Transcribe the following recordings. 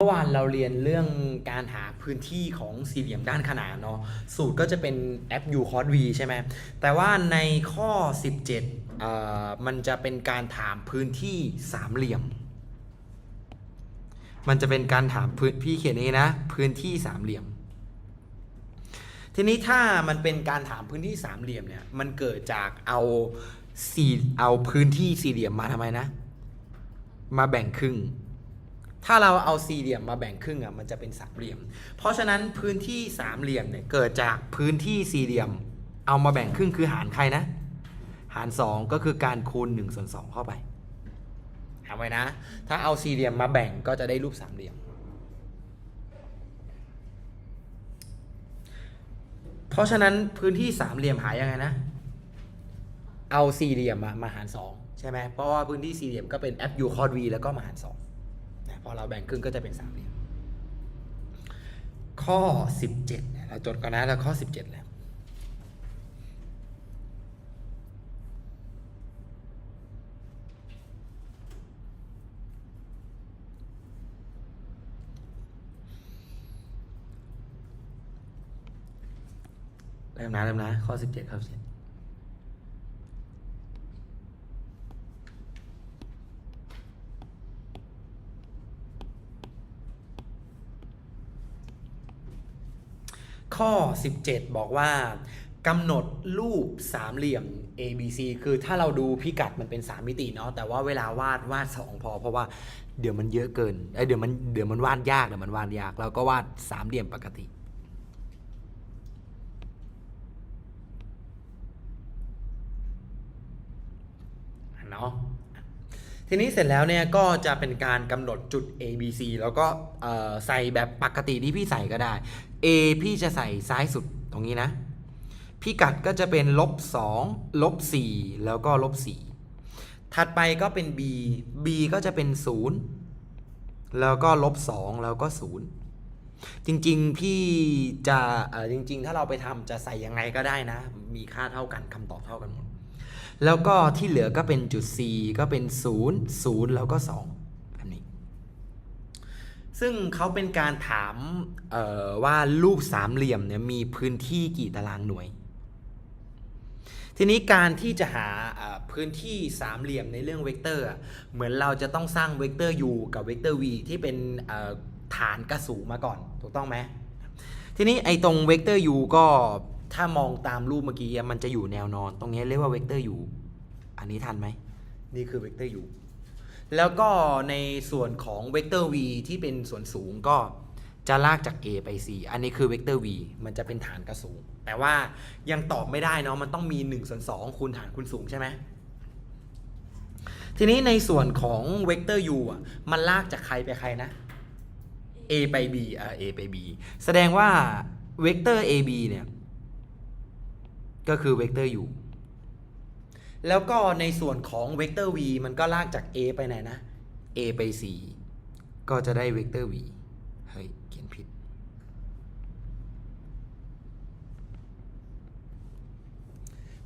เมื่อวานเราเรียนเรื่องการหาพื้นที่ของสี่เหลี่ยมด้านขนานเนาะสูตรก็จะเป็นแอป u c o s v ใช่ไหมแต่ว่าในข้อ 17เอ่อมันจะเป็นการถามพื้นที่สามเหลี่ยม มันจะเป็นการถามพื้นพี่เขียนเองนะ พื้นที่สามเหลี่ยม ทีนี้ถ้ามันเป็นการถามพื้นที่สามเหลี่ยมเนี่ยมันเกิดจากเอาสี่เอาพื้นที่สี่เหลี่ยมมาทำไมนะ มาแบ่งครึ่ง ถ้าเราเอาสี่เหลี่ยมมาแบ่งครึ่งอะมันจะเป็นสามเหลี่ยม เพราะฉะนั้นพื้นที่สามเหลี่ยมเนี่ยเกิดจากพื้นที่สี่เหลี่ยม เอามาแบ่งครึ่งคือหารใครนะ หาร 2 ก็คือการคูณ1ส่วน2เข้าไปหาไว้นะ ถ้าเอาสี่เหลี่ยมมาแบ่งก็จะได้รูปสามเหลี่ยม เพราะฉะนั้นพื้นที่สามเหลี่ยมหายังไงนะ เอาสี่เหลี่ยมมามาหาร2ใช่ไหมเพราะว่าพื้นที่สี่เหลี่ยมก็เป็น f u cos v แล้วก็มาหาร2นะพ อเราแบ่งครึ่งก็จะเป็นสามเหลี่ยมข้อ 17เนี่ยเราจดก่อนนะแล้วข้อ 17แล้วเริ่มนะเริ่มนะข้อ 17ข้อ17 ข้อ 17 บอกว่ากำหนดรูปสามเหลี่ยม A B C คือถ้าเราดูพิกัดมันเป็น 3 มิติเนาะแต่ว่าเวลาวาดวาด 2 พอ เพราะว่าเดี๋ยวมันเยอะเกินเอ้ยเดี๋ยวมันเดี๋ยวมันวาดยากเดี๋ยวมันวาดยากเราก็วาดสามเหลี่ยมปกติ เนาะทีนี้เสร็จแล้วเนี่ยก็จะเป็นการกำหนดจุด A B C แล้วก็ใส่แบบปกติที่พี่ใส่ก็ได้ A พี่จะใส่ซ้ายสุดตรงนี้นะ พิกัดก็จะเป็นลบ2ลบ4แล้วก็ลบ4ถัดไปก็เป็น B B ก็จะเป็น 0 แล้วก็ลบ2แล้วก็ 0 จริงๆ พี่จะจริง ๆ ถ้าเราไปทำจะใส่ยังไงก็ได้นะ มีค่าเท่ากันคำตอบเท่ากันหมด แล้วก็ที่เหลือก็เป็นจุด C ก็เป็น 0 0 แล้วก็ 2 ซึ่งเขาเป็นการถามเออว่ารูปสามเหลี่ยมเนี่ยมีพื้นที่กี่ตารางหน่วย ทีนี้การที่จะหาพื้นที่สามเหลี่ยมในเรื่องเวกเตอร์ เหมือนเราจะต้องสร้างเวกเตอร์ u กับเวกเตอร์ v ที่เป็นฐานกระสูมาก่อน ถูกต้องไหมทีนี้ไอ้ตรงเวกเตอร์ u ก็ถ้ามองตามรูปเมื่อกี้มันจะอยู่แนวนอน ตรงนี้เรียกว่าเวกเตอร์ u อันนี้ทันไหม นี่คือเวกเตอร์ u แล้วก็ในส่วนของเวกเตอร์ v ที่เป็นส่วนสูงก็จะลากจาก a ไป c อันนี้คือเวกเตอร์ v มันจะเป็นฐานกระสูง แต่ว่ายังตอบไม่ได้เนาะมันต้องมี1ส่วน2คูณฐานคูณสูงใช่ไหมทีนี้ในส่วนของเวกเตอร์ u อะมันลากจากใครไปใครนะ a ไป b อ่า a ไป b แสดงว่าเวกเตอร์ ab เนี่ย ก็คือเวกเตอร์ u แล้วก็ในส่วนของเวกเตอร์ v มันก็ลากจาก a ไปไหนนะ a ไป c ก็จะได้เวกเตอร์ v เฮ้ย เขียนผิด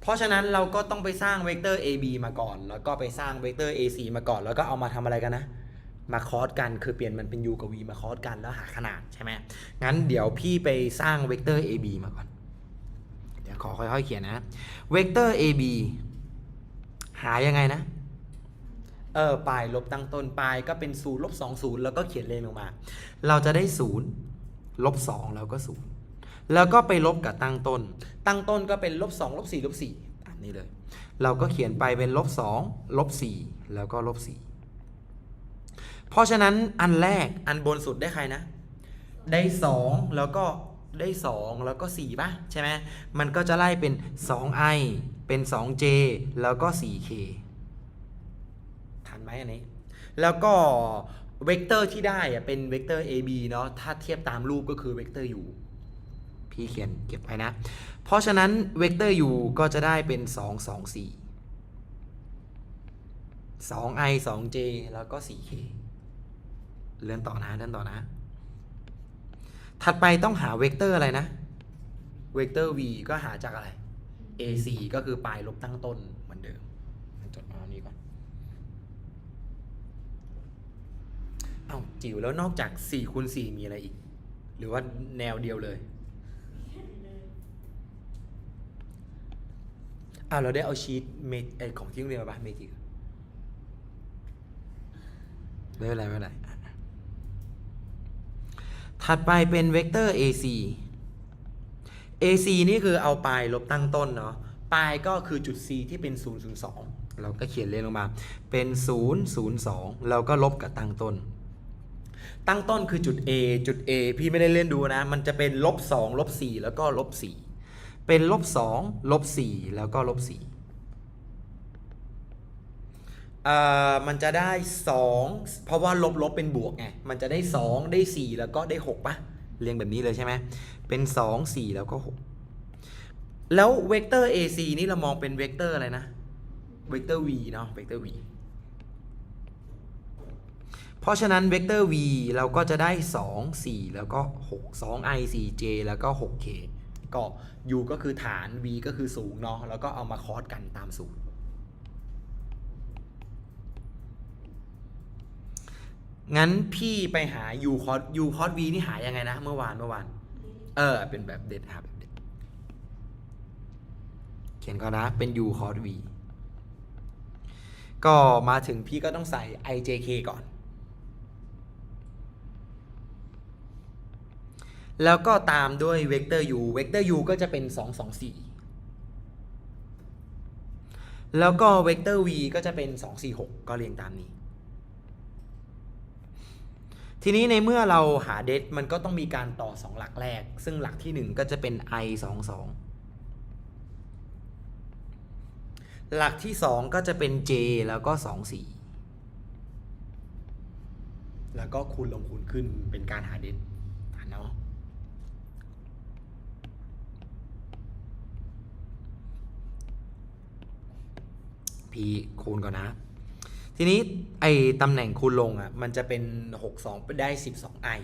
เพราะฉะนั้นเราก็ต้องไปสร้างเวกเตอร์ ab มาก่อน แล้วก็ไปสร้างเวกเตอร์ ac มาก่อน แล้วก็เอามาทำอะไรกันนะ มาคอสกัน คือเปลี่ยนมันเป็น u กับ v มาคอสกันแล้วหาขนาดใช่ไหมงั้นเดี๋ยวพี่ไปสร้างเวกเตอร์ ab มาก่อน เดี๋ยวขอค่อยๆเขียนนะ เวกเตอร์ ab หายังไงนะ เออปลายลบตั้งต้นปลายก็เป็นศูนย์ลบสองศูนย์แล้วก็เขียนเลนลงมา เราจะได้ศูนย์ลบสองแล้วก็ศูนย์แล้วก็ไปลบกับตั้งต้น ตั้งต้นก็เป็นลบสองลบสี่ลบสี่ตามนี้เลย เราก็เขียนไปเป็นลบสองลบสี่แล้วก็ลบสี่เพราะฉะนั้นอันแรกอันบนสุดได้ใครนะ ได้สองแล้วก็ได้สองแล้วก็สี่ป่ะ ใช่ไหมมันก็จะไล่เป็น 2i เป็น 2j แล้วก็ 4k ทันไหมอันนี้ แล้วก็เวกเตอร์ที่ได้อะเป็นเวกเตอร์ ab เนาะถ้าเทียบตามรูปก็คือเวกเตอร์ u พี่เขียนเก็บไว้นะ เพราะฉะนั้นเวกเตอร์ u ก็จะได้เป็น 2 2 4 2i 2j แล้วก็ 4k เลื่อนต่อนะเลื่อนต่อนะ ถัดไปต้องหาเวกเตอร์อะไรนะ เวกเตอร์ v ก็หาจากอะไร ac ก็คือปลายลบตั้งต้นเหมือนเดิมจดมาอันนี้ก่อนเอ้าจิ๋วแล้วนอกจาก4คูณ4มีอะไรอีก หรือว่าแนวเดียวเลยอ้าวเราได้เอาชีตเมทไอของที่โรงเรียนมาปะเมจิกไม่เป็นไรไม่เป็นไรถัดไปเป็นเวกเตอร์ AC AC นี่คือเอาปลายลบตั้งต้นเนาะปลายก็คือจุด C ที่เป็น 002 เราก็เขียนเลขลงมาเป็น 002 เราก็ลบกับตั้งต้น ตั้งต้นคือจุด A จุด A พี่ไม่ได้เล่นดูนะ มันจะเป็นลบ2ลบ4แล้วก็ลบ4เป็นลบ2ลบ4แล้วก็ลบ4เอ่อมันจะได้ 2 เพราะว่าลบลบเป็นบวกไง มันจะได้ 2 ได้ 4 แล้วก็ได้6ปะ เรียงแบบนี้เลยใช่ไหมเป็น 2 4 แล้วก็ 6 แล้วเวกเตอร์ AC นี่เรามองเป็นเวกเตอร์อะไรนะ เวกเตอร์ v เนาะ เวกเตอร์ v เพราะฉะนั้นเวกเตอร์ v เราก็จะได้ 2 4 แล้วก็ 6 2 i 4 j แล้วก็ 6k ก็ u ก็คือฐาน v ก็คือสูงเนาะ แล้วก็เอามาคอสกันตามสูตร งั้นพี่ไปหา u cos u cos v นี่หายังไงนะ เมื่อวานเมื่อวาน เออ เป็นแบบเด็ดหาแบบเด็ดเขียนก่อนนะ เป็น u cos v ก็มาถึงพี่ก็ต้องใส่ ijk ก่อน แล้วก็ตามด้วยเวกเตอร์ u เวกเตอร์ u ก็จะเป็น 2 2 4 แล้วก็เวกเตอร์ v ก็จะเป็น 2 4 6 ก็เรียงตามนี้ ทีนี้ในเมื่อเราหาเดทมันก็ต้องมีการต่อ 2 หลักแรก ซึ่งหลักที่ 1 ก็จะเป็น i 2 2 หลักที่ 2 ก็จะเป็น j แล้วก็ 2 4 แล้วก็คูณลงคูณขึ้นเป็นการหาเดทเนาะพีคูณก่อนนะ ทีนี้ไอตำแหน่งคูณลงอะ มันจะเป็น 62ไปได้ 12i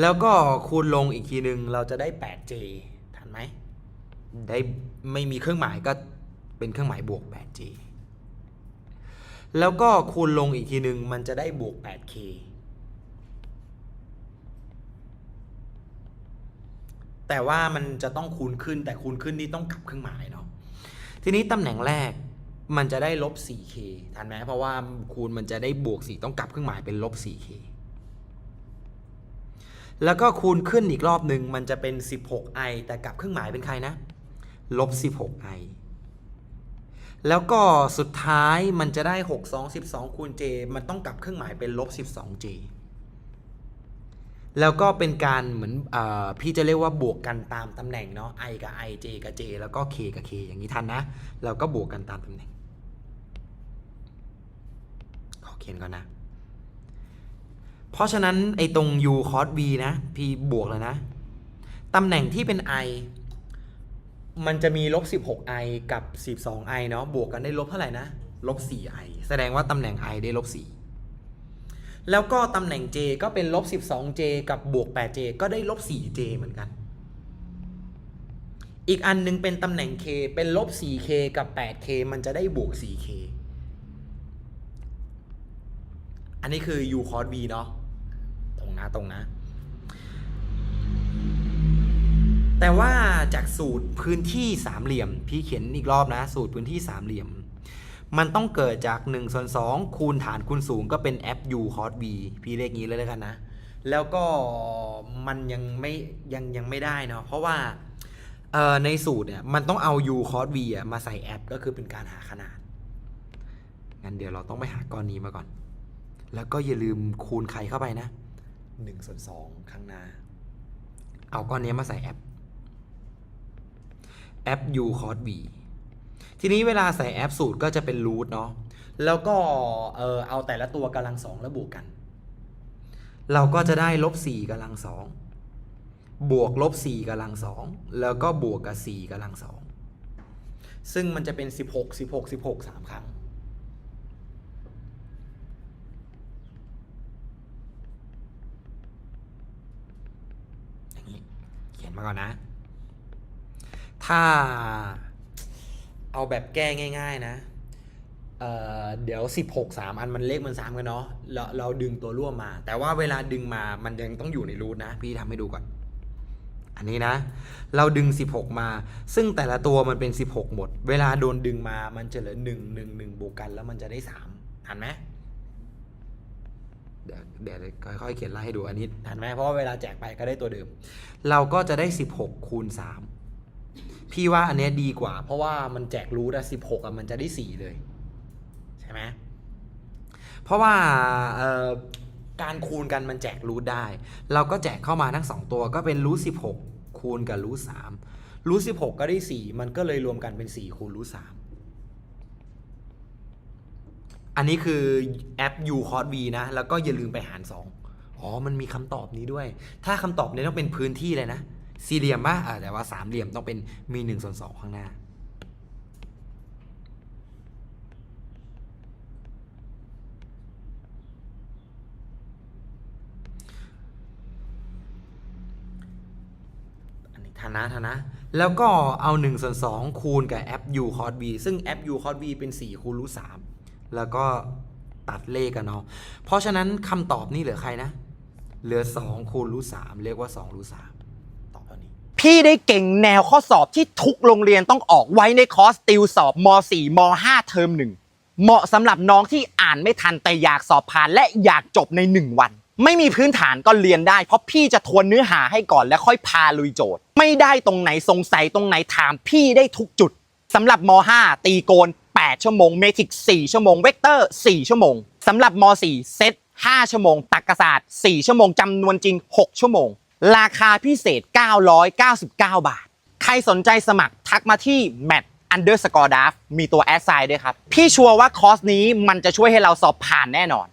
แล้วก็คูณลงอีกทีหนึ่งเราจะได้ 8j ทันไหม ได้ไม่มีเครื่องหมายก็เป็นเครื่องหมายบวก 8j แล้วก็คูณลงอีกทีหนึ่งมันจะได้บวก 8k แต่ว่ามันจะต้องคูณขึ้นแต่คูณขึ้นนี่ต้องกลับเครื่องหมายเนาะ ทีนี้ตำแหน่งแรกมันจะได้ลบ 4k ทันไหมเพราะว่าคูณมันจะได้บวก 4 ต้องกลับเครื่องหมายเป็นลบ 4k แล้วก็คูณขึ้นอีกรอบหนึ่งมันจะเป็น 16i แต่กลับเครื่องหมายเป็นใครนะลบ 16i แล้วก็สุดท้ายมันจะได้ 6 2 12 คูณ j มันต้องกลับเครื่องหมายเป็นลบ 12j แล้วก็เป็นการเหมือนอพี่จะเรียกว่าบวกกันตามตำแหน่งเนาะ i กับ i j กับ j แล้วก็ k กับ k อย่างนี้ทันนะ เราก็บวกกันตามตำแหน่ง ขอเขียนก่อนนะ เพราะฉะนั้นไอ้ตรง u cos v นะ พี่บวกเลยนะ ตำแหน่งที่เป็น i มันจะมีลบ 16i กับ 12i เนาะ บวกกันได้ลบเท่าไหร่นะ ลบ 4i แสดงว่าตำแหน่ง i ได้ลบ 4 แล้วก็ตำแหน่ง j ก็เป็นลบ 12j กับบวก 8j ก็ได้ลบ 4j เหมือนกัน อีกอันหนึงเป็นตำแหน่ง k เป็นลบ 4k กับ 8k มันจะได้บวก 4k อันนี้คือ u cos v เนาะตรงนะตรงนะ แต่ว่าจากสูตรพื้นที่สามเหลี่ยม พี่เขียนอีกรอบนะ สูตรพื้นที่สามเหลี่ยม มันต้องเกิดจาก1ส่วน2คูณฐานคูณสูงก็เป็น f u cos v พี่เลขนี้เลยแล้วกันนะ แล้วก็มันยังไม่ยังยังไม่ได้เนาะเพราะว่าในสูตรเนี่ยมันต้องเอา u cos v มาใส่แอปก็คือเป็นการหาขนาด งั้นเดี๋ยวเราต้องไปหาก้อนนี้มาก่อน แล้วก็อย่าลืมคูณไขเข้าไปนะ1ส่วน2ข้างหน้า เอาก้อนนี้มาใส่แอปแอป u cos v ทีนี้เวลาใส่แอปสูตรก็จะเป็นรูทเนาะแล้วก็เออเอาแต่ละตัวกำลังสองแล้วบวกกัน เราก็จะได้ลบสี่กำลังสองบวกลบสี่กำลังสองแล้วก็บวกกับสี่กำลังสองซึ่งมันจะเป็นสิบหกสิบหกสิบหกสามครั้งอย่างนี้เขียนมาก่อนนะ ถ้า เอาแบบแก้ง่าย ๆนะเเดี๋ยว 16 3 อันมันเลขมัน3กันเนาะเราเราดึงตัวร่วมมา แต่ว่าเวลาดึงมามันยังต้องอยู่ในรูทนะ พี่ทำให้ดูก่อน อันนี้นะ เราดึง 16 มา ซึ่งแต่ละตัวมันเป็น 16 หมด เวลาโดนดึงมามันจะเหลือ 1 1 1บวกกันแล้วมันจะได้3ทันไหมเดี๋ยวเดี๋ยวค่อยๆเขียนไล่ให้ดูอันนี้ทันไหมเพราะเวลาแจกไปก็ได้ตัวเดิม เราก็จะได้ 16 คูณ 3 พี่ว่าอันเนี้ยดีกว่า เพราะว่ามันแจกรูทอะ16อะมันจะได้4เลย ใช่ไหมเพราะว่าการคูณกันมันแจกรูทได้ เราก็แจกเข้ามาทั้ง 2 ตัวก็เป็นรูท16คูณกับรูท3รูท16ก็ได้4มันก็เลยรวมกันเป็น4คูณรูท3อันนี้คือแอป u c o s v นะ แล้วก็อย่าลืมไปหาร2อ๋อ มันมีคำตอบนี้ด้วย ถ้าคำตอบนี้ต้องเป็นพื้นที่เลยนะ สี่เหลี่ยมป่ะอ่าแต่ว่าสามเหลี่ยมต้องเป็นมี1ส่วน2ข้างหน้า อันนี้ฐานะฐานะ แล้วก็เอา1ส่วน2คูณกับแอป u c o s b ซึ่งแอป u c o s b เป็น 4 คูณรูท3แล้วก็ตัดเลขกันเนาะเพราะฉะนั้นคำตอบนี่เหลือใครนะ เหลือ 2 คูณรูท3เรียกว่า2รูท3ตอบเท่านี้ พี่ได้เก่งแนวข้อสอบที่ทุกโรงเรียนต้องออกไว้ในคอร์สติวสอบม .4 ม .5 เทอมหนึ่งเหมาะสำหรับน้องที่อ่านไม่ทันแต่อยากสอบผ่านและอยากจบใน 1 วัน ไม่มีพื้นฐานก็เรียนได้ เพราะพี่จะทวนเนื้อหาให้ก่อนแล้วค่อยพาลุยโจทย์ ไม่ได้ตรงไหนสงสัยตรงไหนถามพี่ได้ทุกจุดสำหรับม .5 ตีโกน 8 ชั่วโมงเมทริก4ชั่วโมงเวกเตอร์ 4 ชั่วโมงสำหรับม .4 เซต5ชั่วโมงตรรกศาสตร์ 4 ชั่วโมงจำนวนจริง 6 ชั่วโมง ราคาพิเศษ 999 บาท ใครสนใจสมัครทักมาที่ mat underscore d a f มีตัวแอดไซด์ด้วยครับ พี่ชัวร์ว่าคอร์สนี้มันจะช่วยให้เราสอบผ่านแน่นอน